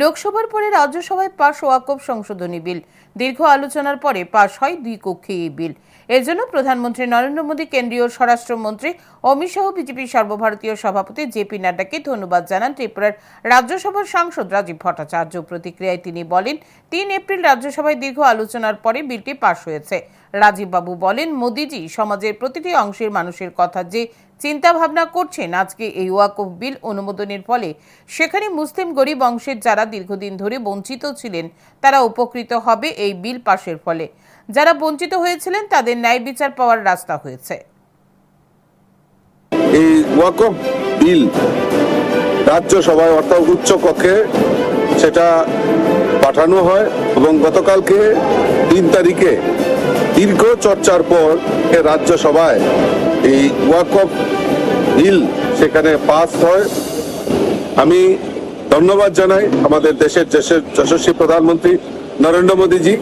লোকসভার পরে রাজ্যসভায় পাশ ওয়াকফ সংশোধনী বিল। দীর্ঘ আলোচনার পরে পাশ হয় দুই কক্ষে এই বিল। এর জন্য প্রধানমন্ত্রী নরেন্দ্র মোদী, কেন্দ্রীয় স্বরাষ্ট্রমন্ত্রী অমিত শাহ বিজেপির সর্বভারতীয় সভাপতি জেপি নাড্ডাকে ধন্যবাদ জানান ত্রিপুরার রাজ্যসভার সাংসদ রাজীব ভট্টাচার্য। প্রতিক্রিয়ায় তিনি বলেন, তিন এপ্রিল রাজ্যসভায় দীর্ঘ আলোচনার পরে বিলটি পাশ হয়েছে। রাজীববাবু বলেন, মোদিজি সমাজের প্রতিটি অংশের মানুষের কথা যে চিন্তা ভাবনা করছেন আজকে এই ওয়াকফ বিল অনুমোদনের ফলে। সেখানে মুসলিম গরিব অংশের যারা দীর্ঘদিন ধরে বঞ্চিত ছিলেন, তারা উপকৃত হবে এই বিল পাশের ফলে। যারা বঞ্চিত হয়েছিলেন, তাদের ন্যায় বিচার পাওয়ার রাস্তা হয়েছে। এই ওয়াকফ বিল রাজ্যসভায় অর্থাৎ উচ্চ কক্ষে সেটা পাঠানো হয় এবং গতকালকে তিন তারিখে দীর্ঘ চর্চার পর রাজ্যসভায় এই ওয়াক অফ বিল সেখানে পাস হয়। আমি ধন্যবাদ জানাই আমাদের দেশের দেশের যশস্বী প্রধানমন্ত্রী নরেন্দ্র মোদীজি।